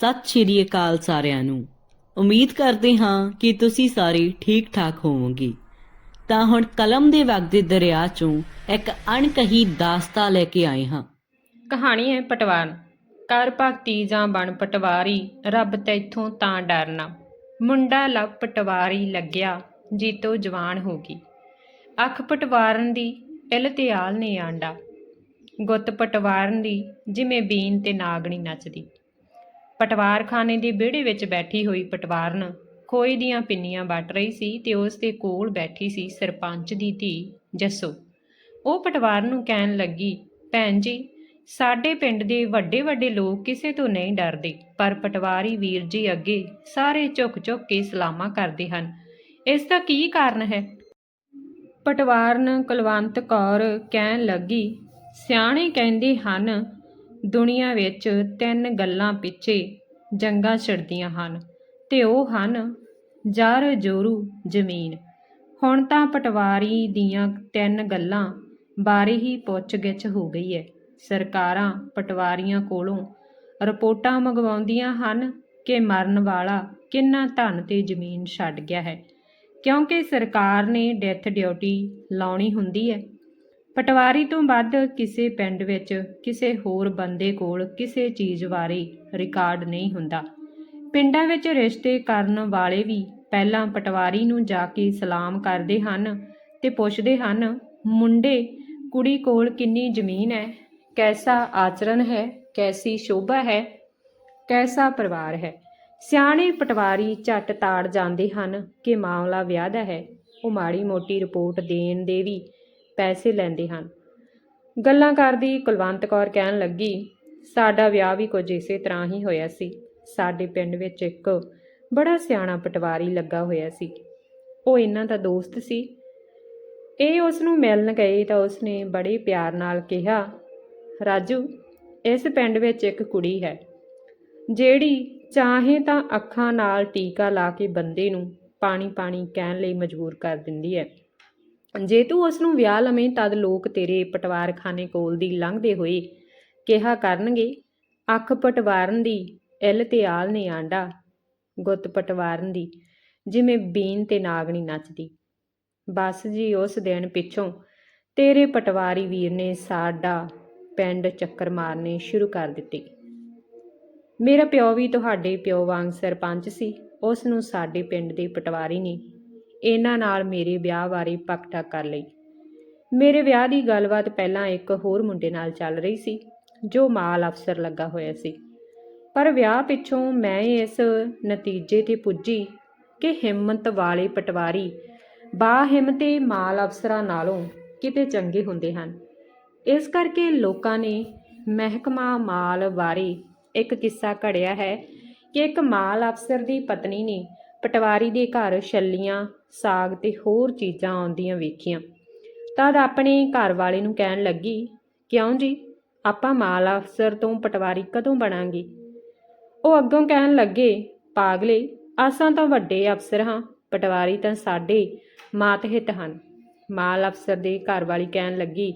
ਸਤਿ ਸ਼੍ਰੀ ਅਕਾਲ ਸਾਰਿਆਂ ਨੂੰ। ਉਮੀਦ ਕਰਦੇ ਹਾਂ ਕਿ ਤੁਸੀਂ ਸਾਰੇ ਠੀਕ ਠਾਕ ਹੋਵੋਗੇ। ਤਾਂ ਹੁਣ ਕਲਮ ਦੇ ਵਗਦੇ ਦਰਿਆ ਚੋਂ ਇੱਕ ਅਣਕਹੀ ਦਾਸਤਾ ਲੈ ਕੇ ਆਏ ਹਾਂ। ਕਹਾਣੀ ਹੈ ਪਟਵਾਰ। ਕਰ ਭਗਤੀ ਜਾਂ ਬਣ ਪਟਵਾਰੀ, ਰੱਬ ਤੈਥੋਂ ਤਾਂ ਡਰਨਾ। ਮੁੰਡਾ ਲੱਭ ਪਟਵਾਰੀ ਲੱਗਿਆ, ਜੀਤੋ ਜਵਾਨ ਹੋ ਗਈ। ਅੱਖ ਪਟਵਾਰਨ ਦੀ ਇਲ ਤੇ ਆਲ ਨੇ ਆਂਡਾ। ਗੁੱਤ ਪਟਵਾਰਨ ਦੀ ਜਿਵੇਂ ਬੀਨ ਤੇ ਨਾਗਣੀ ਨੱਚਦੀ। ਪਟਵਾਰਖਾਨੇ ਦੇ ਵਿਹੜੇ ਵਿੱਚ ਬੈਠੀ ਹੋਈ ਪਟਵਾਰਨ ਖੋਏ ਦੀਆਂ ਪਿੰਨੀਆਂ ਵੱਟ ਰਹੀ ਸੀ ਤੇ ਉਸ ਦੇ ਕੋਲ ਬੈਠੀ ਸੀ ਸਰਪੰਚ ਦੀ ਧੀ ਜੱਸੋ। ਉਹ ਪਟਵਾਰ ਨੂੰ ਕਹਿਣ ਲੱਗੀ, ਭੈਣ ਜੀ, ਸਾਡੇ ਪਿੰਡ ਦੇ ਵੱਡੇ ਵੱਡੇ ਲੋਕ ਕਿਸੇ ਤੋਂ ਨਹੀਂ ਡਰਦੇ, ਪਰ ਪਟਵਾਰੀ ਵੀਰ ਜੀ ਅੱਗੇ ਸਾਰੇ ਝੁਕ ਝੁਕ ਕੇ ਸਲਾਮਾਂ ਕਰਦੇ ਹਨ। ਇਸ ਦਾ ਕੀ ਕਾਰਨ ਹੈ? ਪਟਵਾਰਨ ਕੁਲਵੰਤ ਕੌਰ ਕਹਿਣ ਲੱਗੀ, ਸਿਆਣੇ ਕਹਿੰਦੇ ਹਨ ਦੁਨੀਆ ਵਿੱਚ ਤਿੰਨ ਗੱਲਾਂ ਪਿੱਛੇ ਜੰਗਾਂ ਛਿੜਦੀਆਂ ਹਨ ਤੇ ਉਹ ਹਨ ਜਰ, ਜੋਰੂ, ਜ਼ਮੀਨ। ਹੁਣ ਤਾਂ ਪਟਵਾਰੀ ਦੀਆਂ ਤਿੰਨ ਗੱਲਾਂ ਬਾਰੇ ਹੀ ਪੁੱਛਗਿੱਛ ਹੋ ਗਈ ਹੈ। ਸਰਕਾਰਾਂ ਪਟਵਾਰੀਆਂ ਕੋਲੋਂ ਰਿਪੋਰਟਾਂ ਮੰਗਵਾਉਂਦੀਆਂ ਹਨ ਕਿ ਮਰਨ ਵਾਲਾ ਕਿੰਨਾ ਧਨ ਤੇ ਜ਼ਮੀਨ ਛੱਡ ਗਿਆ ਹੈ, ਕਿਉਂਕਿ ਸਰਕਾਰ ਨੇ ਡੈਥ ਡਿਊਟੀ ਲਾਉਣੀ ਹੁੰਦੀ ਹੈ। ਪਟਵਾਰੀ ਤੋਂ ਵੱਧ ਕਿਸੇ ਪਿੰਡ ਵਿੱਚ ਕਿਸੇ ਹੋਰ ਬੰਦੇ ਕੋਲ ਕਿਸੇ ਚੀਜ਼ ਬਾਰੇ ਰਿਕਾਰਡ ਨਹੀਂ ਹੁੰਦਾ। ਪਿੰਡਾਂ ਵਿੱਚ ਰਿਸ਼ਤੇ ਕਰਨ ਵਾਲੇ ਵੀ ਪਹਿਲਾਂ ਪਟਵਾਰੀ ਨੂੰ ਜਾ ਕੇ ਸਲਾਮ ਕਰਦੇ ਹਨ ਤੇ ਪੁੱਛਦੇ ਹਨ, ਮੁੰਡੇ, ਕੁੜੀ ਕੋਲ ਕਿੰਨੀ ਜ਼ਮੀਨ ਹੈ? ਕੈਸਾ ਆਚਰਣ ਹੈ? ਕੈਸੀ ਸ਼ੋਭਾ ਹੈ? ਕੈਸਾ ਪਰਿਵਾਰ ਹੈ? ਸਿਆਣੇ ਪਟਵਾਰੀ ਝੱਟ ਤਾੜ ਜਾਂਦੇ ਹਨ ਕਿ ਮਾਮਲਾ ਵਿਆਹ ਦਾ ਹੈ। ਉਹ ਮਾੜੀ ਮੋਟੀ ਰਿਪੋਰਟ ਦੇਣ ਦੇ ਵੀ ਪੈਸੇ ਲੈਂਦੇ ਹਨ। ਗੱਲਾਂ ਕਰਦੀ ਕੁਲਵੰਤ ਕੌਰ ਕਹਿਣ ਲੱਗੀ, ਸਾਡਾ ਵਿਆਹ ਵੀ ਕੁਝ ਇਸੇ ਤਰ੍ਹਾਂ ਹੀ ਹੋਇਆ ਸੀ। ਸਾਡੇ ਪਿੰਡ ਵਿੱਚ ਇੱਕ ਬੜਾ ਸਿਆਣਾ ਪਟਵਾਰੀ ਲੱਗਾ ਹੋਇਆ ਸੀ। ਉਹ ਇਹਨਾਂ ਦਾ ਦੋਸਤ ਸੀ। ਇਹ ਉਸ ਨੂੰ ਮਿਲਣ ਗਏ ਤਾਂ ਉਸਨੇ ਬੜੇ ਪਿਆਰ ਨਾਲ ਕਿਹਾ, ਰਾਜੂ, ਇਸ ਪਿੰਡ ਵਿੱਚ ਇੱਕ ਕੁੜੀ ਹੈ, ਜਿਹੜੀ ਚਾਹੇ ਤਾਂ ਅੱਖਾਂ ਨਾਲ ਟੀਕਾ ਲਾ ਕੇ ਬੰਦੇ ਨੂੰ ਪਾਣੀ ਪਾਣੀ ਕਹਿਣ ਲਈ ਮਜਬੂਰ ਕਰ ਦਿੰਦੀ ਹੈ। ਜੇ ਤੂੰ ਉਸ ਨੂੰ ਵਿਆਹ ਲਵੇਂ ਤਦ ਲੋਕ ਤੇਰੇ ਪਟਵਾਰਖਾਨੇ ਕੋਲ ਦੀ ਲੰਘਦੇ ਹੋਏ ਕਿਹਾ ਕਰਨਗੇ, ਅੱਖ ਪਟਵਾਰਨ ਦੀ, ਇਲ ਤੇ ਆਲ ਨੇ ਆਂਡਾ। ਗੁੱਤ ਪਟਵਾਰਨ ਦੀ, ਜਿਵੇਂ ਬੀਨ ਤੇ ਨਾਗਣੀ ਨੱਚਦੀ। ਬਸ ਜੀ ਉਸ ਦਿਨ ਪਿੱਛੋਂ ਤੇਰੇ ਪਟਵਾਰੀ ਵੀਰ ਨੇ ਸਾਡਾ ਪਿੰਡ ਚੱਕਰ ਮਾਰਨੇ ਸ਼ੁਰੂ ਕਰ ਦਿੱਤੇ। ਮੇਰਾ ਪਿਓ ਵੀ ਤੁਹਾਡੇ ਪਿਓ ਵਾਂਗ ਸਰਪੰਚ ਸੀ, ਉਸ ਨੂੰ ਸਾਡੇ ਪਿੰਡ ਦੇ ਪਟਵਾਰੀ ਨੇ ਇਹਨਾਂ ਨਾਲ ਮੇਰੇ ਵਿਆਹ ਬਾਰੇ ਪਕਟਾ ਕਰ ਲਈ। ਮੇਰੇ ਵਿਆਹ ਦੀ ਗੱਲਬਾਤ ਪਹਿਲਾਂ ਇੱਕ ਹੋਰ ਮੁੰਡੇ ਨਾਲ ਚੱਲ ਰਹੀ ਸੀ, ਜੋ ਮਾਲ ਅਫਸਰ ਲੱਗਾ ਹੋਇਆ ਸੀ। ਪਰ ਵਿਆਹ ਪਿੱਛੋਂ ਮੈਂ ਇਸ ਨਤੀਜੇ ਤੇ ਪੁੱਜੀ ਕਿ ਹਿੰਮਤ ਵਾਲੇ ਪਟਵਾਰੀ ਬਾ ਹਿੰਮਤੇ ਮਾਲ ਅਫਸਰਾਂ ਨਾਲੋਂ ਕਿਤੇ ਚੰਗੇ ਹੁੰਦੇ ਹਨ। ਇਸ ਕਰਕੇ ਲੋਕਾਂ ਨੇ ਮਹਿਕਮਾ ਮਾਲ ਬਾਰੇ ਇੱਕ ਕਿੱਸਾ ਘੜਿਆ ਹੈ ਕਿ ਇੱਕ ਮਾਲ ਅਫਸਰ ਦੀ ਪਤਨੀ ਨੇ ਪਟਵਾਰੀ ਦੇ ਘਰ ਛੱਲੀਆਂ, ਸਾਗ ਤੇ ਹੋਰ ਚੀਜ਼ਾਂ ਆਉਂਦੀਆਂ ਵੇਖੀਆਂ। ਤਦ ਆਪਣੇ ਘਰ ਵਾਲੇ ਨੂੰ ਕਹਿਣ ਲੱਗੀ, ਕਿਉਂ ਜੀ? ਆਪਾਂ ਮਾਲ ਅਫਸਰ ਤੋਂ ਪਟਵਾਰੀ ਕਦੋਂ ਬਣਾਂਗੇ? ਉਹ ਅੱਗੋਂ ਕਹਿਣ ਲੱਗੇ, ਪਾਗਲੇ ਅਸਾਂ ਤਾਂ ਵੱਡੇ ਅਫਸਰ ਹਾਂ, ਪਟਵਾਰੀ ਤਾਂ ਸਾਡੇ ਮਾਤਹਿਤ ਹਨ। ਮਾਲ ਅਫਸਰ ਦੇ ਘਰ ਵਾਲੀ ਕਹਿਣ ਲੱਗੀ,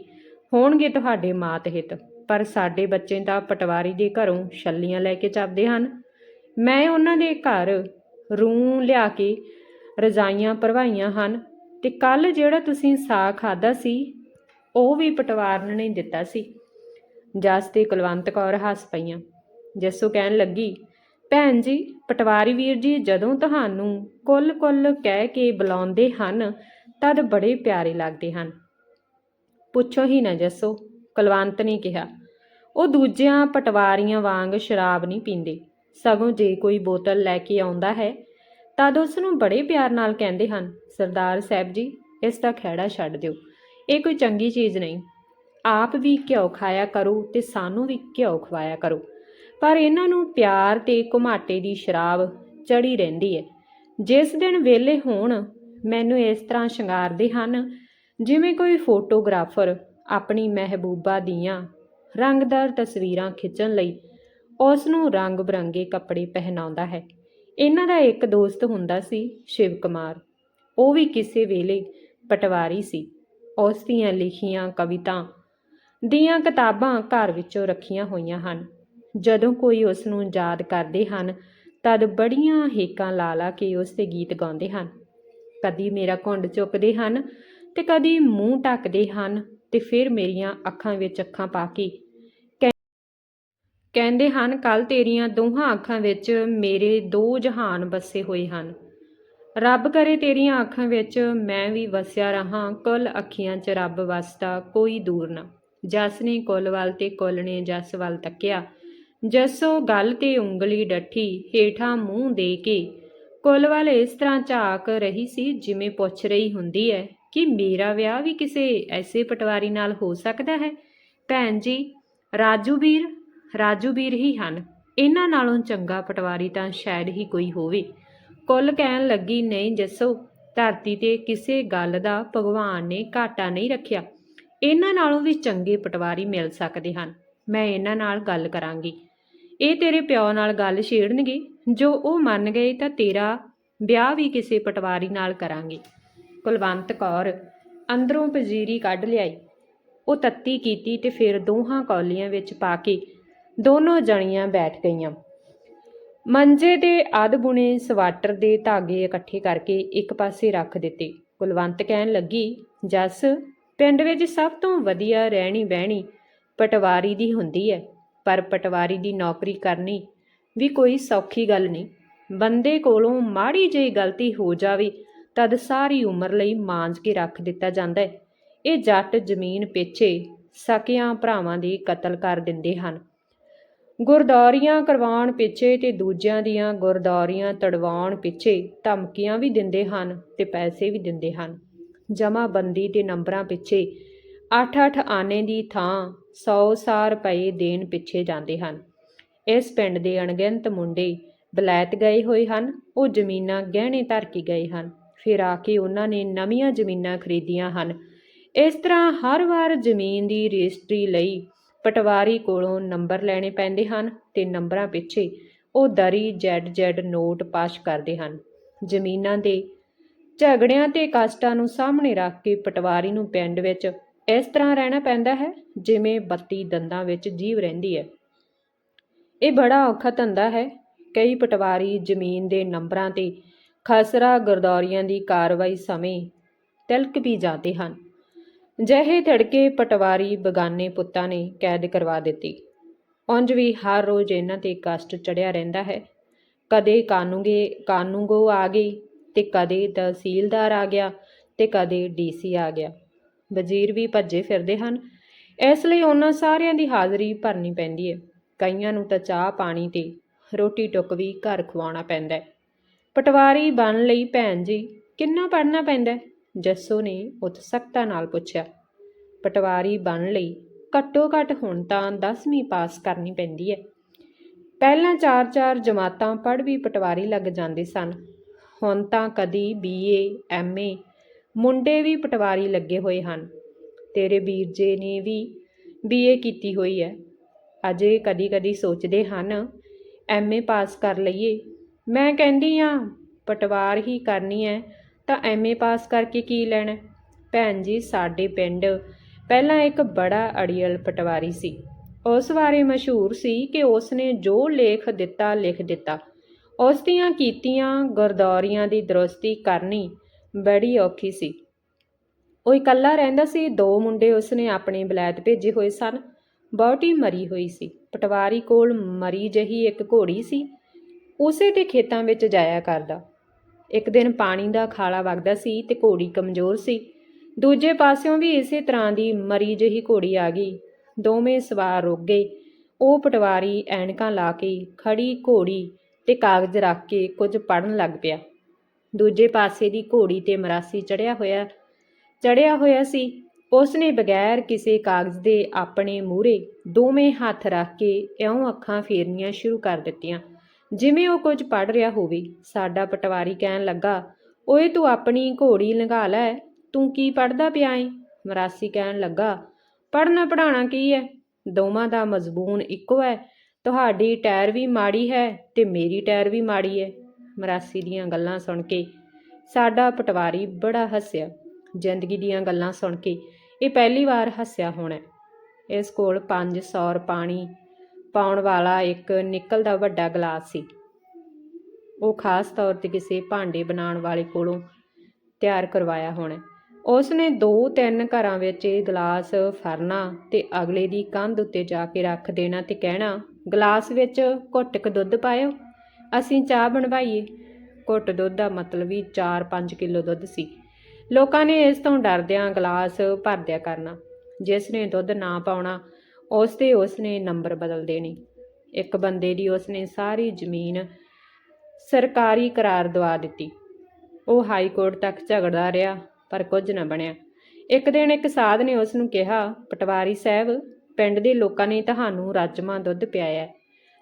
ਹੋਣਗੇ ਤੁਹਾਡੇ ਮਾਤਹਿਤ ਪਰ ਸਾਡੇ ਬੱਚੇ ਤਾਂ ਪਟਵਾਰੀ ਦੇ ਘਰੋਂ ਛੱਲੀਆਂ ਲੈ ਕੇ ਚੱਬਦੇ ਹਨ। ਮੈਂ ਉਹਨਾਂ ਦੇ ਘਰ ਰੂੰ ਲਿਆ ਕੇ ਰਜ਼ਾਈਆਂ ਭਰਵਾਈਆਂ ਹਨ ਤੇ ਕੱਲ ਜਿਹੜਾ ਤੁਸੀਂ ਸਾਗ ਖਾਦਾ ਸੀ, ਉਹ ਵੀ ਪਟਵਾਰਨ ਨੇ ਦਿੱਤਾ ਸੀ। ਜਸ ਤੇ ਕੁਲਵੰਤ ਕੌਰ ਹੱਸ ਪਈਆਂ। ਜੱਸੂ ਕਹਿਣ ਲੱਗੀ, ਭੈਣ ਜੀ, ਪਟਵਾਰੀ ਵੀਰ ਜੀ ਜਦੋਂ ਤੁਹਾਨੂੰ ਕੁੱਲ ਕੁੱਲ ਕਹਿ ਕੇ ਬੁਲਾਉਂਦੇ ਹਨ, ਤਦ ਬੜੇ ਪਿਆਰੇ ਲੱਗਦੇ ਹਨ। ਪੁੱਛੋ ਹੀ ਨਾ ਜੱਸੋ, ਕੁਲਵੰਤ ਨੇ ਕਿਹਾ। ਉਹ ਦੂਜਿਆਂ ਪਟਵਾਰੀਆਂ ਵਾਂਗ ਸ਼ਰਾਬ ਨਹੀਂ ਪੀਂਦੇ। ਸਗੋਂ ਜੇ ਕੋਈ ਬੋਤਲ ਲੈ ਕੇ ਆਉਂਦਾ ਹੈ, ਤਦ ਉਸ ਨੂੰ ਬੜੇ ਪਿਆਰ ਨਾਲ ਕਹਿੰਦੇ ਹਨ, ਸਰਦਾਰ ਸਾਹਿਬ ਜੀ, ਇਸ ਦਾ ਖਹਿੜਾ ਛੱਡ ਦਿਓ। ਇਹ ਕੋਈ ਚੰਗੀ ਚੀਜ਼ ਨਹੀਂ। ਆਪ ਵੀ ਘਿਓ ਖਾਇਆ ਕਰੋ ਤੇ ਸਾਨੂੰ ਵੀ ਘਿਓ ਖਵਾਇਆ ਕਰੋ। ਪਰ ਇਹਨਾਂ ਨੂੰ ਪਿਆਰ ਤੇ ਘੁਮਾਟੇ ਦੀ ਸ਼ਰਾਬ ਚੜੀ ਰਹਿੰਦੀ ਹੈ ਜਿਸ ਦਿਨ ਵੇਲੇ ਹੋਣ, ਮੈਨੂੰ ਇਸ ਤਰ੍ਹਾਂ ਸ਼ਿੰਗਾਰਦੇ ਹਨ, ਜਿਵੇਂ ਕੋਈ ਫੋਟੋਗ੍ਰਾਫਰ ਆਪਣੀ ਮਹਿਬੂਬਾ ਦੀਆਂ ਰੰਗਦਾਰ ਤਸਵੀਰਾਂ ਖਿੱਚਣ ਲਈ ਉਸ ਨੂੰ ਰੰਗ ਬਰੰਗੇ ਕੱਪੜੇ ਪਹਿਨਾਉਂਦਾ ਹੈ। ਇਹਨਾਂ ਦਾ ਇੱਕ ਦੋਸਤ ਹੁੰਦਾ ਸੀ ਸ਼ਿਵ ਕੁਮਾਰ। ਉਹ ਵੀ ਕਿਸੇ ਵੇਲੇ ਪਟਵਾਰੀ ਸੀ। ਉਸ ਦੀਆਂ ਲਿਖੀਆਂ ਕਵਿਤਾ ਦੀਆਂ ਕਿਤਾਬਾਂ ਘਰ ਵਿੱਚੋਂ ਰੱਖੀਆਂ ਹੋਈਆਂ ਹਨ। ਜਦੋਂ ਕੋਈ ਉਸ ਨੂੰ ਯਾਦ ਕਰਦੇ ਹਨ, ਤਦ ਬੜੀਆਂ ਹੇਕਾਂ ਲਾ ਲਾ ਕੇ ਉਸ ਤੇ ਗੀਤ ਗਾਉਂਦੇ ਹਨ। ਕਦੀ ਮੇਰਾ ਘੁੰਡ ਚੁੱਕਦੇ ਹਨ ਤੇ ਕਦੀ ਮੂੰਹ ਢੱਕਦੇ ਹਨ ਤੇ ਫਿਰ ਮੇਰੀਆਂ ਅੱਖਾਂ ਵਿੱਚ ਅੱਖਾਂ ਪਾ ਕੇ ਕਹਿੰਦੇ ਹਨ ਕੱਲ ਤੇਰੀਆਂ ਦੋਹਾਂ ਅੱਖਾਂ ਵਿੱਚ ਮੇਰੇ ਦੋ ਜਹਾਨ ਵਸੇ ਹੋਏ ਹਨ। ਰੱਬ ਕਰੇ ਤੇਰੀਆਂ ਅੱਖਾਂ ਵਿੱਚ ਮੈਂ ਵੀ ਵਸਿਆ ਰਹਾ, ਕੁੱਲ ਅੱਖੀਆਂ 'ਚ ਰੱਬ ਵਸਦਾ ਕੋਈ ਦੂਰ ਨਾ। ਜਸ ਨੇ ਕੁੱਲ ਵੱਲ ਤੇ ਕੁੱਲ ਨੇ ਜਸ ਵੱਲ ਤੱਕਿਆ। ਜਸੋ ਗੱਲ ਤੇ ਉਂਗਲੀ ਡੱਠੀ, ਹੇਠਾਂ ਮੂੰਹ ਦੇ ਕੇ। ਕੁੱਲ ਵੱਲ ਇਸ ਤਰ੍ਹਾਂ ਝਾਕ ਰਹੀ ਸੀ ਜਿਵੇਂ ਪੁੱਛ ਰਹੀ ਹੁੰਦੀ ਹੈ ਕਿ ਮੇਰਾ ਵਿਆਹ ਵੀ ਕਿਸੇ ਐਸੇ ਪਟਵਾਰੀ ਨਾਲ ਹੋ ਸਕਦਾ ਹੈ? ਭੈਣ ਜੀ, ਰਾਜੂ ਵੀਰ ਰਾਜੂ ਵੀਰ ਹੀ ਹਨ। ਇਹਨਾਂ ਨਾਲੋਂ ਚੰਗਾ ਪਟਵਾਰੀ ਤਾਂ ਸ਼ਾਇਦ ਹੀ ਕੋਈ ਹੋਵੇ। ਕੁੱਲ ਕਹਿਣ ਲੱਗੀ, ਨਹੀਂ ਜੱਸੋ, ਧਰਤੀ ਤੇ ਕਿਸੇ ਗੱਲ ਦਾ ਭਗਵਾਨ ਨੇ ਘਾਟਾ ਨਹੀਂ ਰੱਖਿਆ। ਇਹਨਾਂ ਨਾਲੋਂ ਵੀ ਚੰਗੇ ਪਟਵਾਰੀ ਮਿਲ ਸਕਦੇ ਹਨ। ਮੈਂ ਇਹਨਾਂ ਨਾਲ ਗੱਲ ਕਰਾਂਗੀ। ਇਹ ਤੇਰੇ ਪਿਓ ਨਾਲ ਗੱਲ ਛੇੜਨਗੇ। ਜੋ ਉਹ ਮੰਨ ਗਏ ਤਾਂ ਤੇਰਾ ਵਿਆਹ ਵੀ ਕਿਸੇ ਪਟਵਾਰੀ ਨਾਲ ਕਰਾਂਗੇ। ਕੁਲਵੰਤ ਕੌਰ ਅੰਦਰੋਂ ਪਜੀਰੀ ਕੱਢ ਲਿਆਈ। ਉਹ ਤੱਤੀ ਕੀਤੀ ਤੇ ਫਿਰ ਦੋਹਾਂ ਕੌਲੀਆਂ ਵਿੱਚ ਪਾ ਕੇ ਦੋਨੋਂ ਜਣੀਆਂ ਬੈਠ ਗਈਆਂ। ਮੰਜੇ ਦੇ ਅੱਧ ਬੁਣੇ ਸਵਾਟਰ ਦੇ ਧਾਗੇ ਇਕੱਠੇ ਕਰਕੇ ਇੱਕ ਪਾਸੇ ਰੱਖ ਦਿੱਤੇ। ਕੁਲਵੰਤ ਕਹਿਣ ਲੱਗੀ, ਜੱਸ, ਪਿੰਡ ਵਿੱਚ ਸਭ ਤੋਂ ਵਧੀਆ ਰਹਿਣੀ ਬਹਿਣੀ ਪਟਵਾਰੀ ਦੀ ਹੁੰਦੀ ਹੈ, ਪਰ ਪਟਵਾਰੀ ਦੀ ਨੌਕਰੀ ਕਰਨੀ ਵੀ ਕੋਈ ਸੌਖੀ ਗੱਲ ਨਹੀਂ। ਬੰਦੇ ਕੋਲੋਂ ਮਾੜੀ ਜਿਹੀ ਗਲਤੀ ਹੋ ਜਾਵੇ, ਤਦ ਸਾਰੀ ਉਮਰ ਲਈ ਮਾਂਜ ਕੇ ਰੱਖ ਦਿੱਤਾ ਜਾਂਦਾ ਹੈ। ਇਹ ਜੱਟ ਜ਼ਮੀਨ ਪਿੱਛੇ ਸਕਿਆਂ ਭਰਾਵਾਂ ਦੀ ਕਤਲ ਕਰ ਦਿੰਦੇ ਹਨ। ਗੁਰਦੌਰੀਆਂ ਕਰਵਾਉਣ ਪਿੱਛੇ ਤੇ ਦੂਜਿਆਂ ਦੀਆਂ ਗੁਰਦੌਰੀਆਂ ਤੜਵਾਉਣ ਪਿੱਛੇ ਧਮਕੀਆਂ ਵੀ ਦਿੰਦੇ ਹਨ ਤੇ ਪੈਸੇ ਵੀ ਦਿੰਦੇ ਹਨ। ਜਮਾਬੰਦੀ ਤੇ ਨੰਬਰਾਂ ਪਿੱਛੇ 8-8 ਆਨੇ ਦੀ ਥਾਂ 100 ਸਾਰ ਰੁਪਏ ਦੇਣ ਪਿੱਛੇ ਜਾਂਦੇ ਹਨ। ਇਸ ਪਿੰਡ ਦੇ ਅਣਗਿਣਤ ਮੁੰਡੇ ਬਲੈਤ ਗਏ ਹੋਏ ਹਨ, ਉਹ ਜ਼ਮੀਨਾਂ ਗਹਿਣੇ ਧਰ ਕੇ ਗਏ ਹਨ। ਫਿਰ ਆ ਕੇ ਉਹਨਾਂ ਨੇ ਨਵੀਆਂ ਜ਼ਮੀਨਾਂ ਖਰੀਦੀਆਂ ਹਨ। ਇਸ ਤਰ੍ਹਾਂ ਹਰ ਵਾਰ ਜ਼ਮੀਨ ਦੀ ਰਜਿਸਟਰੀ ਲਈ ਪਟਵਾਰੀ ਕੋਲੋਂ ਨੰਬਰ ਲੈਣੇ ਪੈਂਦੇ ਹਨ ਤੇ ਨੰਬਰਾਂ ਪਿੱਛੇ ਉਹ ਦਰੀ ਜੈਡ ਜੈਡ ਨੋਟ ਪਾਸ ਕਰਦੇ ਹਨ। ਜ਼ਮੀਨਾਂ ਦੇ ਝਗੜਿਆਂ ਤੇ ਕਸ਼ਟਾਂ ਨੂੰ ਸਾਹਮਣੇ ਰੱਖ ਕੇ ਪਟਵਾਰੀ ਨੂੰ ਪਿੰਡ ਵਿੱਚ ਇਸ ਤਰ੍ਹਾਂ ਰਹਿਣਾ ਪੈਂਦਾ ਹੈ ਜਿਵੇਂ ਬੱਤੀ ਦੰਦਾਂ ਵਿੱਚ ਜੀਵ ਰਹਿੰਦੀ ਹੈ। ਇਹ ਬੜਾ ਔਖਾ ਧੰਦਾ ਹੈ। ਕਈ ਪਟਵਾਰੀ ਜ਼ਮੀਨ ਦੇ ਨੰਬਰਾਂ ਤੇ ਖਸਰਾ ਗਰਦੌਰੀਆਂ ਦੀ ਕਾਰਵਾਈ ਸਮੇਂ ਤਿਲਕ ਵੀ ਜਾਂਦੇ ਹਨ। ਜਹੇ ਧੜਕੇ ਪਟਵਾਰੀ ਬਗਾਨੇ ਪੁੱਤਾਂ ਨੇ ਕੈਦ ਕਰਵਾ ਦਿੱਤੀ। ਉਂਝ ਵੀ ਹਰ ਰੋਜ਼ ਇਹਨਾਂ ਤੇ ਕਸ਼ਟ ਚੜਿਆ ਰਹਿੰਦਾ ਹੈ। ਕਦੇ ਕਾਨੂੰਗੇ, ਕਾਨੂੰਗੋ ਆ ਗਈ ਤੇ ਕਦੇ ਤਹਿਸੀਲਦਾਰ ਆ ਗਿਆ ਤੇ ਕਦੇ ਡੀਸੀ ਆ ਗਿਆ। ਵਜ਼ੀਰ ਵੀ ਭੱਜੇ ਫਿਰਦੇ ਹਨ। ਇਸ ਲਈ ਉਹਨਾਂ ਸਾਰਿਆਂ ਦੀ ਹਾਜ਼ਰੀ ਭਰਨੀ ਪੈਂਦੀ ਹੈ। ਕਈਆਂ ਨੂੰ ਤਾਂ ਚਾਹ ਪਾਣੀ ਤੇ ਰੋਟੀ ਟੁੱਕ ਵੀ ਘਰ ਖਵਾਉਣਾ ਪੈਂਦਾ ਹੈ। ਪਟਵਾਰੀ ਬਣ ਲਈ ਭੈਣ ਜੀ ਕਿੰਨਾ ਪੜ੍ਹਨਾ ਪੈਂਦਾ ਹੈ? ਜੱਸੋ ਨੇ ਉਤਸਕਤਾ ਨਾਲ ਪੁੱਛਿਆ, ਪਟਵਾਰੀ ਬਣ ਲਈ ਘੱਟੋ ਘੱਟ ਹੁਣ ਤਾਂ 10ਵੀਂ ਪਾਸ ਕਰਨੀ ਪੈਂਦੀ ਹੈ ਪਹਿਲਾਂ ਚਾਰ ਚਾਰ ਜਮਾਤਾਂ ਪੜ੍ਹ ਵੀ ਪਟਵਾਰੀ ਲੱਗ ਜਾਂਦੇ ਸਨ। ਹੁਣ ਤਾਂ ਕਦੀ ਬੀਏ ਐਮਏ ਮੁੰਡੇ ਵੀ ਪਟਵਾਰੀ ਲੱਗੇ ਹੋਏ ਹਨ। ਤੇਰੇ ਵੀਰ ਜੇ ਨੇ ਵੀ ਬੀਏ ਕੀਤੀ ਹੋਈ ਹੈ ਅਜੇ ਕਦੀ ਕਦੀ ਸੋਚਦੇ ਹਨ ਐਮਏ ਪਾਸ ਕਰ ਲਈਏ। ਮੈਂ ਕਹਿੰਦੀ ਆ ਪਟਵਾਰ ਹੀ ਕਰਨੀ ਹੈ ਤਾਂ ਐਮਏ ਪਾਸ ਕਰਕੇ ਕੀ ਲੈਣਾ? ਭੈਣ ਜੀ, ਸਾਡੇ ਪਿੰਡ ਪਹਿਲਾਂ ਇੱਕ ਬੜਾ ਅੜੀਅਲ ਪਟਵਾਰੀ ਸੀ। ਉਸ ਬਾਰੇ ਮਸ਼ਹੂਰ ਸੀ ਕਿ ਉਸ ਨੇ ਜੋ ਲੇਖ ਦਿੱਤਾ, ਲਿਖ ਦਿੱਤਾ। ਉਸ ਦੀਆਂ ਕੀਤੀਆਂ ਗੁਰਦੌਰੀਆਂ ਦੀ ਦਰੁਸਤੀ ਕਰਨੀ ਬੜੀ ਔਖੀ ਸੀ। ਉਹ ਇਕੱਲਾ ਰਹਿੰਦਾ ਸੀ, ਦੋ ਮੁੰਡੇ ਉਸਨੇ ਆਪਣੇ ਬਲੈਤ ਭੇਜੇ ਹੋਏ ਸਨ। ਬਹੁਤੀ ਮਰੀ ਹੋਈ ਸੀ। ਪਟਵਾਰੀ ਕੋਲ ਮਰੀ ਜਹੀ ਇੱਕ ਘੋੜੀ ਸੀ। ਉਸੇ ਤੇ ਖੇਤਾਂ ਵਿੱਚ ਜਾਇਆ ਕਰਦਾ। ਇੱਕ ਦਿਨ ਪਾਣੀ ਦਾ ਖਾਲਾ ਵਗਦਾ ਸੀ ਤੇ ਘੋੜੀ ਕਮਜ਼ੋਰ ਸੀ। ਦੂਜੇ ਪਾਸਿਓਂ ਵੀ ਇਸੇ ਤਰ੍ਹਾਂ ਦੀ ਮਰੀ ਜਿਹੀ ਘੋੜੀ ਆ ਗਈ। ਦੋਵੇਂ ਸਵਾਰ ਰੁਕ ਗਏ। ਉਹ ਪਟਵਾਰੀ ਐਨਕਾਂ ਲਾ ਕੇ ਖੜੀ ਘੋੜੀ ਤੇ ਕਾਗਜ਼ ਰੱਖ ਕੇ ਕੁਝ ਪੜਨ ਲੱਗ ਪਿਆ। ਦੂਜੇ ਪਾਸੇ ਦੀ ਘੋੜੀ ਤੇ ਮਰਾਸੀ ਚੜਿਆ ਹੋਇਆ ਚੜਿਆ ਹੋਇਆ ਸੀ। ਉਸ ਨੇ ਬਗੈਰ ਕਿਸੇ ਕਾਗਜ਼ ਦੇ ਆਪਣੇ ਮੂਹਰੇ ਦੋਵੇਂ ਹੱਥ ਰੱਖ ਕੇ ਇਉਂ ਅੱਖਾਂ ਫੇਰਨੀਆਂ ਸ਼ੁਰੂ ਕਰ ਦਿੱਤੀਆਂ। ਜਿਵੇਂ ਉਹ ਕੁਝ ਪੜ ਰਿਹਾ ਹੋਵੇ, ਸਾਡਾ ਪਟਵਾਰੀ ਕਹਿਣ ਲੱਗਾ, ਓਏ ਤੂੰ ਆਪਣੀ ਘੋੜੀ ਲੰਘਾ ਲੈ, ਤੂੰ ਕੀ ਪੜਦਾ ਪਿਆ ਏ? ਮਰਾਸੀ ਕਹਿਣ ਲੱਗਾ ਪੜਨਾ ਪੜਾਣਾ ਕੀ ਹੈ ਦੋਵਾਂ ਦਾ ਮਜ਼ਬੂਨ ਇੱਕੋ ਹੈ ਤੁਹਾਡੀ ਟਾਇਰ ਵੀ ਮਾੜੀ ਹੈ ਤੇ ਮੇਰੀ ਟਾਇਰ ਵੀ ਮਾੜੀ ਹੈ ਮਰਾਸੀ ਦੀਆਂ ਗੱਲਾਂ ਸੁਣ ਕੇ ਸਾਡਾ ਪਟਵਾਰੀ ਬੜਾ ਹੱਸਿਆ। ਜ਼ਿੰਦਗੀ ਦੀਆਂ ਗੱਲਾਂ ਸੁਣ ਕੇ ਇਹ ਪਹਿਲੀ ਵਾਰ ਹੱਸਿਆ ਹੋਣਾ। ਇਸ ਕੋਲ 500 ਪਾਣੀ ਪਾਉਣ ਵਾਲਾ ਇੱਕ ਨਿੱਕਲ ਦਾ ਵੱਡਾ ਗਲਾਸ ਸੀ। ਉਹ ਖਾਸ ਤੌਰ ਤੇ ਕਿਸੇ ਭਾਂਡੇ ਬਣਾਉਣ ਵਾਲੇ ਕੋਲੋਂ ਤਿਆਰ ਕਰਵਾਇਆ ਹੋਣਾ। ਉਸ ਨੇ ਦੋ ਤਿੰਨ ਘਰਾਂ ਵਿੱਚ ਇਹ ਗਲਾਸ ਫਰਨਾ ਤੇ ਅਗਲੇ ਦੀ ਕੰਧ ਉੱਤੇ ਜਾ ਕੇ ਰੱਖ ਦੇਣਾ ਤੇ ਕਹਿਣਾ, ਗਲਾਸ ਵਿੱਚ ਘੁੱਟ ਕੁ ਦੁੱਧ ਪਾਇਓ, ਅਸੀਂ ਚਾਹ ਬਣਵਾਈਏ। ਘੁੱਟ ਦੁੱਧ ਦਾ ਮਤਲਬ ਵੀ 4-5 ਕਿਲੋ ਦੁੱਧ ਸੀ। ਲੋਕਾਂ ਨੇ ਇਸ ਤੋਂ ਡਰਦਿਆਂ ਗਲਾਸ ਭਰਦਿਆ ਕਰਨਾ। ਜਿਸ ਨੇ ਦੁੱਧ ਨਾ ਪਾਉਣਾ ਉਸ ਤੇ ਉਸਨੇ ਨੰਬਰ ਬਦਲ ਦੇਣੀ। ਇੱਕ ਬੰਦੇ ਦੀ ਉਸਨੇ ਸਾਰੀ ਜ਼ਮੀਨ ਸਰਕਾਰੀ ਕਰਾਰ ਦਵਾ ਦਿੱਤੀ। ਉਹ ਹਾਈ ਕੋਰਟ ਤੱਕ ਝਗੜਦਾ ਰਿਹਾ, ਪਰ ਕੁਝ ਨਾ ਬਣਿਆ। ਇੱਕ ਦਿਨ ਇੱਕ ਸਾਧ ਨੇ ਉਸ ਨੂੰ ਕਿਹਾ, ਪਟਵਾਰੀ ਸਾਹਿਬ, ਪਿੰਡ ਦੇ ਲੋਕਾਂ ਨੇ ਤੁਹਾਨੂੰ ਰਾਜਮਾ ਦੁੱਧ ਪਿਆਇਆ। ਹੈ।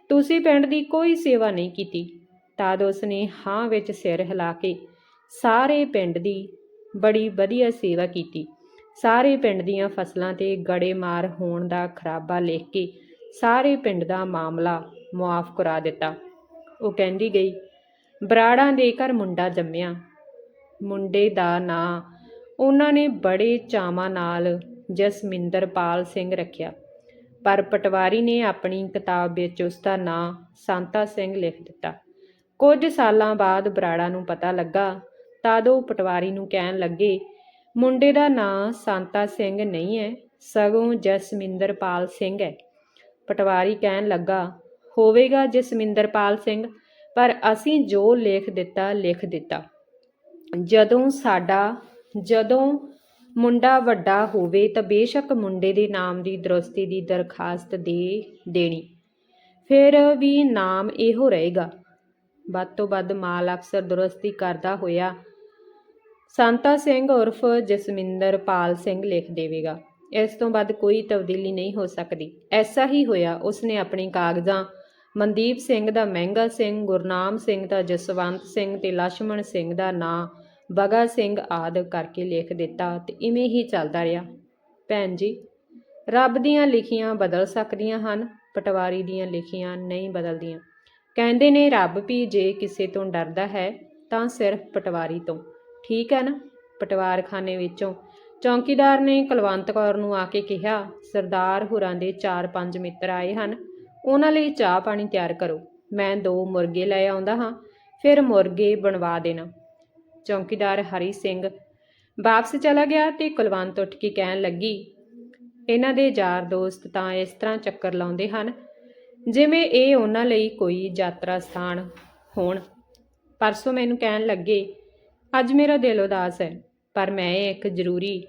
ਤੁਸੀਂ ਪਿੰਡ ਦੀ ਕੋਈ ਸੇਵਾ ਨਹੀਂ ਕੀਤੀ। ਤਦ ਉਸ ਨੇ ਹਾਂ ਵਿੱਚ ਸਿਰ ਹਿਲਾ ਕੇ ਸਾਰੇ ਪਿੰਡ ਦੀ ਬੜੀ ਵਧੀਆ ਸੇਵਾ ਕੀਤੀ। ਸਾਰੇ ਪਿੰਡ ਦੀਆਂ ਫਸਲਾਂ ਤੇ ਗੜੇਮਾਰ ਹੋਣ ਦਾ ਖਰਾਬਾ ਲਿਖ ਕੇ ਸਾਰੇ ਪਿੰਡ ਦਾ ਮਾਮਲਾ ਮੁਆਫ ਕਰਾ ਦਿੱਤਾ। ਉਹ ਕਹਿੰਦੀ ਗਈ, ਬਰਾੜਾਂ ਦੇ ਘਰ ਮੁੰਡਾ ਜੰਮਿਆ। ਮੁੰਡੇ ਦਾ ਨਾਂ ਉਹਨਾਂ ਨੇ ਬੜੇ ਚਾਵਾਂ ਨਾਲ ਜਸਮਿੰਦਰਪਾਲ ਸਿੰਘ ਰੱਖਿਆ। ਪਰ ਪਟਵਾਰੀ ਨੇ ਆਪਣੀ ਕਿਤਾਬ ਵਿੱਚ ਉਸ ਦਾ ਨਾਂ ਸੰਤਾ ਸਿੰਘ ਲਿਖ ਦਿੱਤਾ। ਕੁਝ ਸਾਲਾਂ ਬਾਅਦ ਬਰਾੜਾ ਨੂੰ ਪਤਾ ਲੱਗਾ, ਤਦ ਉਹ ਪਟਵਾਰੀ ਨੂੰ ਕਹਿਣ ਲੱਗੇ ਮੁੰਡੇ ਦਾ ਨਾਂ ਸੰਤਾ ਸਿੰਘ ਨਹੀਂ ਹੈ, ਸਗੋਂ ਜਸਮਿੰਦਰਪਾਲ ਸਿੰਘ ਹੈ। ਪਟਵਾਰੀ ਕਹਿਣ ਲੱਗਾ, ਹੋਵੇਗਾ ਜਸਮਿੰਦਰਪਾਲ ਸਿੰਘ, ਪਰ ਅਸੀਂ ਜੋ ਲਿਖ ਦਿੱਤਾ ਲਿਖ ਦਿੱਤਾ। ਜਦੋਂ ਸਾਡਾ, ਜਦੋਂ ਮੁੰਡਾ ਵੱਡਾ ਹੋਵੇ ਤਾਂ ਬੇਸ਼ੱਕ ਮੁੰਡੇ ਦੇ ਨਾਮ ਦੀ ਦਰੁਸਤੀ ਦੀ ਦਰਖਾਸਤ ਦੇ ਦੇਣੀ। ਫਿਰ ਵੀ ਨਾਮ ਇਹੋ ਰਹੇਗਾ। ਵੱਧ ਤੋਂ ਵੱਧ ਮਾਲ ਅਕਸਰ ਦਰੁਸਤੀ ਕਰਦਾ ਹੋਇਆ ਸੰਤਾ ਸਿੰਘ ਉਰਫ ਜਸਮਿੰਦਰ ਪਾਲ ਸਿੰਘ ਲਿਖ ਦੇਵੇਗਾ। ਇਸ ਤੋਂ ਬਾਅਦ ਕੋਈ ਤਬਦੀਲੀ ਨਹੀਂ ਹੋ ਸਕਦੀ। ਐਸਾ ਹੀ ਹੋਇਆ। ਉਸਨੇ ਆਪਣੇ ਕਾਗਜ਼ਾਂ ਮਨਦੀਪ ਸਿੰਘ ਦਾ ਮਹਿੰਗਾ ਸਿੰਘ, ਗੁਰਨਾਮ ਸਿੰਘ ਦਾ ਜਸਵੰਤ ਸਿੰਘ ਤੇ ਲਛਮਣ ਸਿੰਘ ਦਾ ਨਾਂ ਬਗਾ ਸਿੰਘ ਆਦਿ ਕਰਕੇ ਲਿਖ ਦਿੱਤਾ ਤੇ ਇਵੇਂ ਹੀ ਚੱਲਦਾ ਰਿਹਾ। ਭੈਣ ਜੀ, ਰੱਬ ਦੀਆਂ ਲਿਖੀਆਂ ਬਦਲ ਸਕਦੀਆਂ ਹਨ, ਪਟਵਾਰੀ ਦੀਆਂ ਲਿਖੀਆਂ ਨਹੀਂ ਬਦਲਦੀਆਂ। ਕਹਿੰਦੇ ਨੇ, ਰੱਬ ਵੀ ਜੇ ਕਿਸੇ ਤੋਂ ਡਰਦਾ ਹੈ, ਤਾਂ ਸਿਰਫ ਪਟਵਾਰੀ ਤੋਂ। ਠੀਕ ਹੈ ਨਾ? ਪਟਵਾਰਖਾਨੇ ਵਿੱਚੋਂ। ਚੌਂਕੀਦਾਰ ਨੇ ਕੁਲਵੰਤ ਕੌਰ ਨੂੰ ਆ ਕੇ ਕਿਹਾ, ਸਰਦਾਰ ਹੁਰਾਂ ਦੇ 4-5 ਮਿੱਤਰ ਆਏ ਹਨ। ਉਹਨਾਂ ਲਈ ਚਾਹ ਪਾਣੀ ਤਿਆਰ ਕਰੋ। ਮੈਂ ਦੋ ਮੁਰਗੇ ਲੈ ਆਉਂਦਾ ਹਾਂ। ਫਿਰ ਮੁਰਗੇ ਬਣਵਾ ਦੇਣਾ। ਚੌਂਕੀਦਾਰ ਹਰੀ ਸਿੰਘ ਵਾਪਸ ਚਲਾ ਗਿਆ ਤੇ ਕੁਲਵੰਤ ਉੱਠ ਕੇ ਕਹਿਣ ਲੱਗੀ, ਇਹਨਾਂ ਦੇ ਯਾਰ ਦੋਸਤ ਤਾਂ ਇਸ ਤਰ੍ਹਾਂ ਚੱਕਰ ਲਾਉਂਦੇ ਹਨ, ਜਿਵੇਂ ਇਹ ਉਹਨਾਂ ਲਈ ਕੋਈ ਯਾਤਰਾ ਸਥਾਨ ਹੋਣ। ਪਰਸੋਂ ਮੈਨੂੰ ਕਹਿਣ ਲੱਗੇ ਅੱਜ ਮੇਰਾ ਦਿਲ ਉਦਾਸ ਹੈ, ਪਰ ਮੈਂ ਇੱਕ ਜ਼ਰੂਰੀ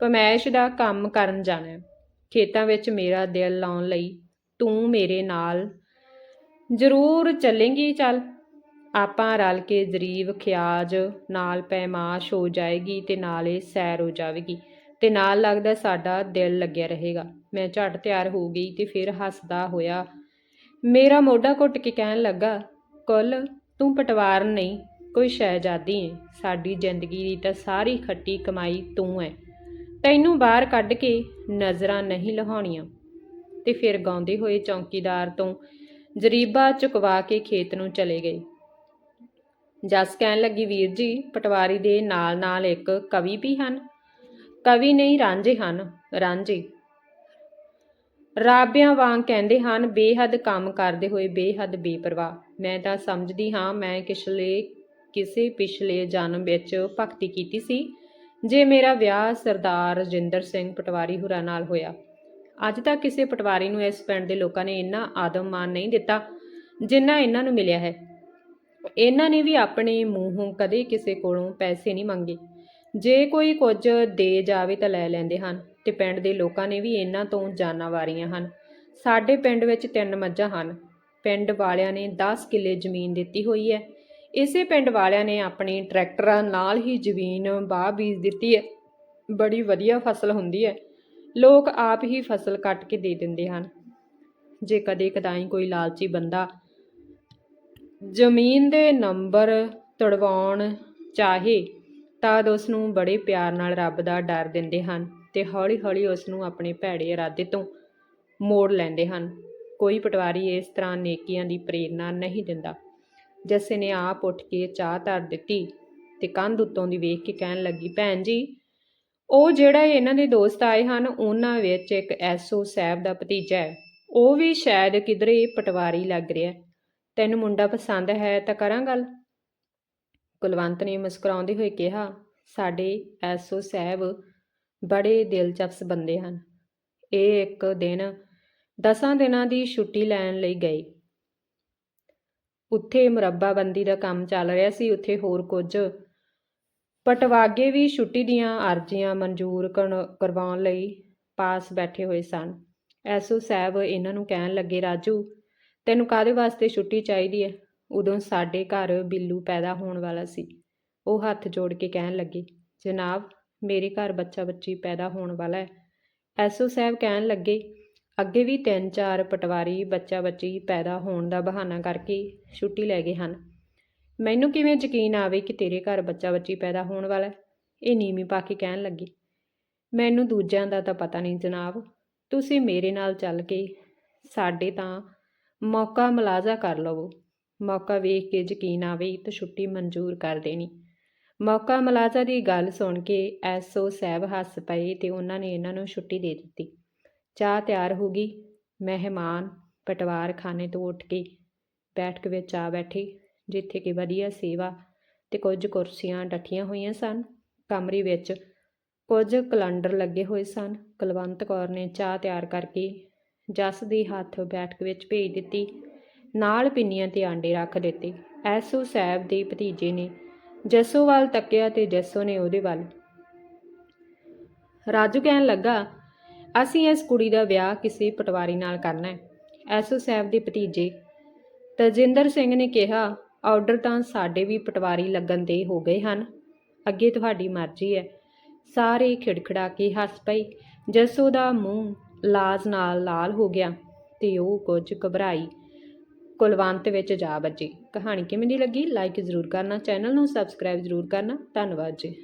ਪਮੈਸ਼ ਦਾ ਕੰਮ ਕਰਨ ਜਾਣਾ ਖੇਤਾਂ ਵਿੱਚ ਮੇਰਾ ਦਿਲ ਲਾਉਣ ਲਈ ਤੂੰ ਮੇਰੇ ਨਾਲ ਜ਼ਰੂਰ ਚੱਲੇਂਗੀ, ਚੱਲ। ਆਪਾਂ ਰਲ ਕੇ ਜਰੀਬ ਖਿਆਜ ਨਾਲ ਪੈਮਾਸ਼ ਹੋ ਜਾਏਗੀ ਤੇ ਨਾਲੇ ਸੈਰ ਹੋ ਜਾਵੇਗੀ ਤੇ ਨਾਲ ਲੱਗਦਾ ਸਾਡਾ ਦਿਲ ਲੱਗਿਆ ਰਹੇਗਾ। ਮੈਂ ਝਟ ਤਿਆਰ ਹੋ ਗਈ ਤੇ ਫਿਰ ਹੱਸਦਾ ਹੋਇਆ ਮੇਰਾ ਮੋਢਾ ਘੁੱਟ ਕੇ ਕਹਿਣ ਲੱਗਾ, ਕੁੱਲ, ਤੂੰ ਪਟਵਾਰ ਨਹੀਂ। ਕੋਈ ਸ਼ਹਿਜ਼ਾਦੀ ਹੈ ਸਾਡੀ ਜ਼ਿੰਦਗੀ ਦੀ ਤਾਂ ਸਾਰੀ ਖੱਟੀ ਕਮਾਈ ਤੂੰ ਹੈ ਤੈਨੂੰ ਬਾਹਰ ਕੱਢ ਕੇ ਨਜ਼ਰਾਂ ਨਹੀਂ ਲਹਾਉਣੀਆਂ। ਤੇ ਫਿਰ ਗਾਉਂਦੇ ਹੋਏ ਚੌਂਕੀਦਾਰ ਤੋਂ ਜਰੀਬਾ ਚੁਕਵਾ ਕੇ ਖੇਤ ਨੂੰ ਚਲੇ ਗਏ। ਜਸ ਕਹਿਣ ਲੱਗੀ, ਵੀਰ ਜੀ, ਪਟਵਾਰੀ ਦੇ ਨਾਲ ਨਾਲ ਇੱਕ ਕਵੀ ਵੀ ਹਨ। ਕਵੀ ਨਹੀਂ, ਰਾਂਝੇ ਹਨ। ਰਾਂਝੇ। ਰਾਬਿਆਂ ਵਾਂਗ ਕਹਿੰਦੇ ਹਨ, ਬੇਹੱਦ ਕੰਮ ਕਰਦੇ ਹੋਏ ਬੇਹੱਦ ਬੇਪਰਵਾਹ। ਮੈਂ ਤਾਂ ਸਮਝਦੀ ਹਾਂ, ਮੈਂ ਕਿਸਲੇ ਕਿਸੇ ਪਿਛਲੇ ਜਨਮ ਵਿੱਚ ਭਗਤੀ ਕੀਤੀ ਸੀ? ਜੇ ਮੇਰਾ ਵਿਆਹ ਸਰਦਾਰ ਰਜਿੰਦਰ ਸਿੰਘ ਪਟਵਾਰੀ ਹੁਰਾਂ ਨਾਲ ਹੋਇਆ, ਅੱਜ ਤੱਕ ਕਿਸੇ ਪਟਵਾਰੀ ਨੂੰ ਇਸ ਪਿੰਡ ਦੇ ਲੋਕਾਂ ਨੇ ਇੰਨਾ ਆਦਮ ਮਾਨ ਨਹੀਂ ਦਿੱਤਾ ਜਿੰਨਾ ਇਹਨਾਂ ਨੂੰ ਮਿਲਿਆ ਹੈ। ਇਹਨਾਂ ਨੇ ਵੀ ਆਪਣੇ ਮੂੰਹੋਂ ਕਦੇ ਕਿਸੇ ਕੋਲੋਂ ਪੈਸੇ ਨਹੀਂ ਮੰਗੇ। ਜੇ ਕੋਈ ਕੁਝ ਦੇ ਜਾਵੇ ਤਾਂ ਲੈ ਲੈਂਦੇ ਹਨ ਤੇ ਪਿੰਡ ਦੇ ਲੋਕਾਂ ਨੇ ਵੀ ਇਹਨਾਂ ਤੋਂ ਜਾਨਾਂ ਵਾਰੀਆਂ ਹਨ। ਸਾਡੇ ਪਿੰਡ ਵਿੱਚ ਤਿੰਨ ਮੱਝਾਂ ਹਨ। ਪਿੰਡ ਵਾਲਿਆਂ ਨੇ 10 ਕਿੱਲੇ ਜ਼ਮੀਨ ਦਿੱਤੀ ਹੋਈ ਹੈ। ਇਸੇ ਪਿੰਡ ਵਾਲਿਆਂ ਨੇ ਆਪਣੇ ਟਰੈਕਟਰਾਂ ਨਾਲ ਹੀ ਜ਼ਮੀਨ ਬਾਹ ਬੀਜ ਦਿੱਤੀ ਹੈ। ਬੜੀ ਵਧੀਆ ਫਸਲ ਹੁੰਦੀ ਹੈ। ਲੋਕ ਆਪ ਹੀ ਫਸਲ ਕੱਟ ਕੇ ਦੇ ਦਿੰਦੇ ਹਨ। ਜੇ ਕਦੇ ਕਦਾਈ ਕੋਈ ਲਾਲਚੀ ਬੰਦਾ ਜ਼ਮੀਨ ਦੇ ਨੰਬਰ ਤੜਵਾਉਣ ਚਾਹੇ ਤਦ ਉਸ ਨੂੰ ਬੜੇ ਪਿਆਰ ਨਾਲ ਰੱਬ ਦਾ ਡਰ ਦਿੰਦੇ ਹਨ ਤੇ ਹੌਲੀ-ਹੌਲੀ ਉਸ ਨੂੰ ਆਪਣੇ ਭੈੜੇ ਇਰਾਦੇ ਤੋਂ ਮੋੜ ਲੈਂਦੇ ਹਨ। ਕੋਈ ਪਟਵਾਰੀ ਇਸ ਤਰ੍ਹਾਂ ਨੇਕੀਆਂ ਦੀ ਪ੍ਰੇਰਣਾ ਨਹੀਂ ਦਿੰਦਾ। ਜੱਸੇ ਨੇ ਆਪ ਉੱਠ ਕੇ ਚਾਹ ਧਰ ਦਿੱਤੀ ਤੇ ਕੰਧ ਉੱਤੋਂ ਦੀ ਵੇਖ ਕੇ ਕਹਿਣ ਲੱਗੀ, ਭੈਣ ਜੀ, ਉਹ ਜਿਹੜਾ ਇਹਨਾਂ ਦੇ ਦੋਸਤ ਆਏ ਹਨ, ਉਹਨਾਂ ਵਿੱਚ ਇੱਕ ਐਸਓ ਸਾਹਿਬ ਦਾ ਭਤੀਜਾ ਹੈ। ਉਹ ਵੀ ਸ਼ਾਇਦ ਕਿਧਰੇ ਪਟਵਾਰੀ ਲੱਗ ਰਿਹਾ ਤੈਨੂੰ ਮੁੰਡਾ ਪਸੰਦ ਹੈ ਤਾਂ ਕਰਾਂ ਗੱਲ? ਕੁਲਵੰਤ ਨੇ ਮੁਸਕਰਾਉਂਦੇ ਹੋਏ ਕਿਹਾ, ਸਾਡੇ ਐਸਓ ਸਾਹਿਬ ਬੜੇ ਦਿਲਚਸਪ ਬੰਦੇ ਹਨ। ਇਹ ਇੱਕ ਦਿਨ ਦਸਾਂ ਦਿਨਾਂ ਦੀ ਛੁੱਟੀ ਲੈਣ ਲਈ ਗਏ। ਉੱਥੇ ਮੁਰੱਬਾਬੰਦੀ ਦਾ ਕੰਮ ਚੱਲ ਰਿਹਾ ਸੀ, ਉੱਥੇ ਹੋਰ ਕੁਝ। ਪਟਵਾਗੇ ਵੀ ਛੁੱਟੀ ਦੀਆਂ ਅਰਜ਼ੀਆਂ ਮਨਜ਼ੂਰ ਕਰਵਾਉਣ ਲਈ ਪਾਸ ਬੈਠੇ ਹੋਏ ਸਨ। ਐਸਓ ਸਾਹਿਬ ਇਹਨਾਂ ਨੂੰ ਕਹਿਣ ਲੱਗੇ, ਰਾਜੂ, ਤੈਨੂੰ ਕਾਹਦੇ ਵਾਸਤੇ ਛੁੱਟੀ ਚਾਹੀਦੀ ਹੈ ਉਦੋਂ ਸਾਡੇ ਘਰ ਬਿੱਲੂ ਪੈਦਾ ਹੋਣ ਵਾਲਾ ਸੀ। ਉਹ ਹੱਥ ਜੋੜ ਕੇ ਕਹਿਣ ਲੱਗੇ, ਜਨਾਬ, ਮੇਰੇ ਘਰ ਬੱਚਾ ਬੱਚੀ ਪੈਦਾ ਹੋਣ ਵਾਲਾ ਹੈ ਐਸਓ ਸਾਹਿਬ ਕਹਿਣ ਲੱਗੇ ਅੱਗੇ ਵੀ ਤਿੰਨ ਚਾਰ ਪਟਵਾਰੀ ਬੱਚਾ ਬੱਚੀ ਪੈਦਾ ਹੋਣ ਦਾ ਬਹਾਨਾ ਕਰਕੇ ਛੁੱਟੀ ਲੈ ਗਏ ਹਨ। ਮੈਨੂੰ ਕਿਵੇਂ ਯਕੀਨ ਆਵੇ ਕਿ ਤੇਰੇ ਘਰ ਬੱਚਾ ਬੱਚੀ ਪੈਦਾ ਹੋਣ ਵਾਲਾ ਇਹ ਨੀਵੀਂ ਪਾ ਕੇ ਕਹਿਣ ਲੱਗੀ। ਮੈਨੂੰ ਦੂਜਿਆਂ ਦਾ ਤਾਂ ਪਤਾ ਨਹੀਂ ਜਨਾਬ। ਤੁਸੀਂ ਮੇਰੇ ਨਾਲ ਚੱਲ ਕੇ ਸਾਡੇ ਤਾਂ ਮੌਕਾ ਮਲਾਜ਼ਾ ਕਰ ਲਵੋ। ਮੌਕਾ ਵੇਖ ਕੇ ਯਕੀਨ ਆਵੇ ਤਾਂ ਛੁੱਟੀ ਮਨਜ਼ੂਰ ਕਰ ਦੇਣੀ। ਮੌਕਾ ਮਲਾਜ਼ਾ ਦੀ ਗੱਲ ਸੁਣ ਕੇ ਐਸਓ ਸਾਹਿਬ ਹੱਸ ਪਏ ਤੇ ਉਹਨਾਂ ਨੇ ਇਹਨਾਂ ਨੂੰ ਛੁੱਟੀ ਦੇ ਦਿੱਤੀ। ਚਾਹ ਤਿਆਰ ਹੋ ਗਈ। ਮਹਿਮਾਨ ਪਟਵਾਰ ਖਾਨੇ ਤੋਂ ਉੱਠ ਕੇ ਬੈਠਕ ਵਿੱਚ ਆ ਬੈਠੇ, ਜਿੱਥੇ ਕਿ ਵਧੀਆ ਸੇਵਾ ਤੇ ਕੁਝ ਕੁਰਸੀਆਂ ਡੱਠੀਆਂ ਹੋਈਆਂ ਸਨ। ਕਮਰੇ ਵਿੱਚ ਕੁਝ ਕੈਲੰਡਰ ਲੱਗੇ ਹੋਏ ਸਨ। ਕੁਲਵੰਤ ਕੌਰ ਨੇ ਚਾਹ ਤਿਆਰ ਕਰਕੇ ਜੱਸ ਦੇ ਹੱਥ ਬੈਠਕ ਵਿੱਚ ਭੇਜ ਦਿੱਤੀ। ਨਾਲ ਪਿੰਨੀਆਂ ਤੇ ਆਂਡੇ ਰੱਖ ਦਿੱਤੇ। ਐਸੋ ਸਾਹਿਬ ਦੇ ਭਤੀਜੇ ਨੇ ਜੱਸੋ ਵੱਲ ਤੱਕਿਆ ਤੇ ਜੱਸੋ ਨੇ ਉਹਦੇ ਵੱਲ। ਰਾਜੂ ਕਹਿਣ ਲੱਗਾ ਅਸੀਂ ਇਸ ਕੁੜੀ ਦਾ ਵਿਆਹ ਕਿਸੇ ਪਟਵਾਰੀ ਨਾਲ ਕਰਨਾ ਹੈ। ਐਸਓ ਸਾਹਿਬ ਦੇ ਭਤੀਜੇ ਤਜਿੰਦਰ ਸਿੰਘ ਨੇ ਕਿਹਾ, ਆਰਡਰ ਤਾਂ ਸਾਡੇ ਵੀ ਪਟਵਾਰੀ ਲੱਗਣ ਦੇ ਹੋ ਗਏ ਹਨ। ਅੱਗੇ ਤੁਹਾਡੀ ਮਰਜ਼ੀ ਹੈ ਸਾਰੇ ਖਿੜਖੜਾ ਕੇ ਹੱਸ ਪਈ ਜੱਸੋ ਦਾ ਮੂੰਹ ਲਾਜ ਨਾਲ ਲਾਲ ਹੋ ਗਿਆ ਤੇ ਉਹ ਕੁਝ ਘਬਰਾਈ। ਕੁਲਵੰਤ ਵਿੱਚ ਜਾ ਵੱਜੀ। ਕਹਾਣੀ ਕਿਵੇਂ ਦੀ ਲੱਗੀ? ਲਾਈਕ ਜ਼ਰੂਰ ਕਰਨਾ, ਚੈਨਲ ਨੂੰ ਸਬਸਕ੍ਰਾਈਬ ਜ਼ਰੂਰ ਕਰਨਾ। ਧੰਨਵਾਦ ਜੀ।